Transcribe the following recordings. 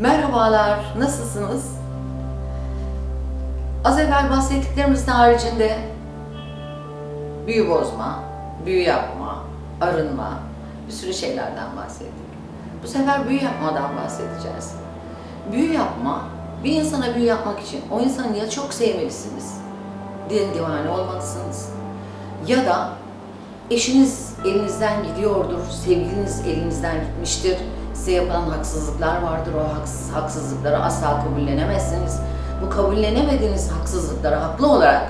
Merhabalar, nasılsınız? Az evvel bahsettiklerimizin haricinde büyü bozma, büyü yapma, arınma, bir sürü şeylerden bahsettik. Bu sefer büyü yapmadan bahsedeceğiz. Büyü yapma, bir insana büyü yapmak için o insanı ya çok sevmelisiniz, din divane olmalısınız ya da eşiniz elinizden gidiyordur, sevgiliniz elinizden gitmiştir, size yapılan haksızlıklar vardır, o haksız, haksızlıkları asla kabullenemezsiniz. Bu kabullenemediğiniz haksızlıkları haklı olarak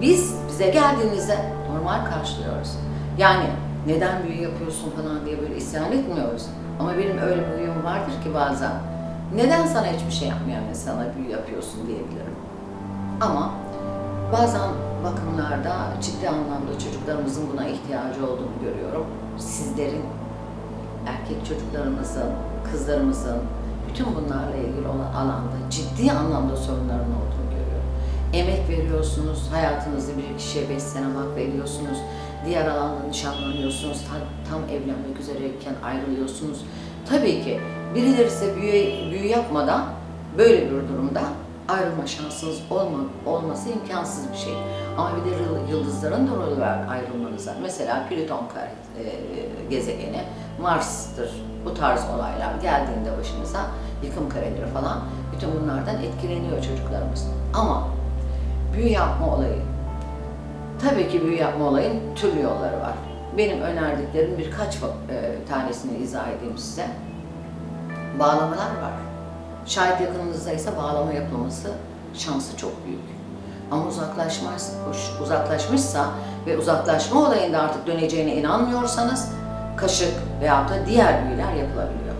biz bize geldiğinizde normal karşılıyoruz. Yani neden büyü yapıyorsun falan diye böyle isyan etmiyoruz. Ama benim öyle bir huyum vardır ki bazen. Neden sana hiçbir şey yapmayan insana büyü yapıyorsun diyebilirim. Ama bazen bakımlarda ciddi anlamda çocuklarımızın buna ihtiyacı olduğunu görüyorum. Sizlerin, erkek çocuklarımızın, kızlarımızın bütün bunlarla ilgili olan alanda ciddi anlamda sorunların olduğunu görüyorum. Emek veriyorsunuz, hayatınızda bir kişiye beş sene hak veriyorsunuz. Diğer alanda nişanlanıyorsunuz, tam, tam evlenmek üzereyken ayrılıyorsunuz. Tabii ki birileri size büyü, büyü yapmadan böyle bir durumda ayrılma şansınız olma, olması imkansız bir şey. Ama bir de yıl- yıldızların rolü var ayrılmanıza. Mesela Plüton e, gezegeni Mars'tır. Bu tarz olaylar geldiğinde başınıza yıkım kareleri falan bütün bunlardan etkileniyor çocuklarımız. Ama büyü yapma olayı Tabii ki büyü yapma olayın türlü yolları var. Benim önerdiklerim birkaç e, tanesini izah edeyim size. Bağlamalar var. Şayet yakınınızdaysa bağlama yapılması şansı çok büyük. Ama uzaklaşmaz, uzaklaşmışsa ve uzaklaşma olayında artık döneceğine inanmıyorsanız kaşık veyahut da diğer büyüler yapılabiliyor.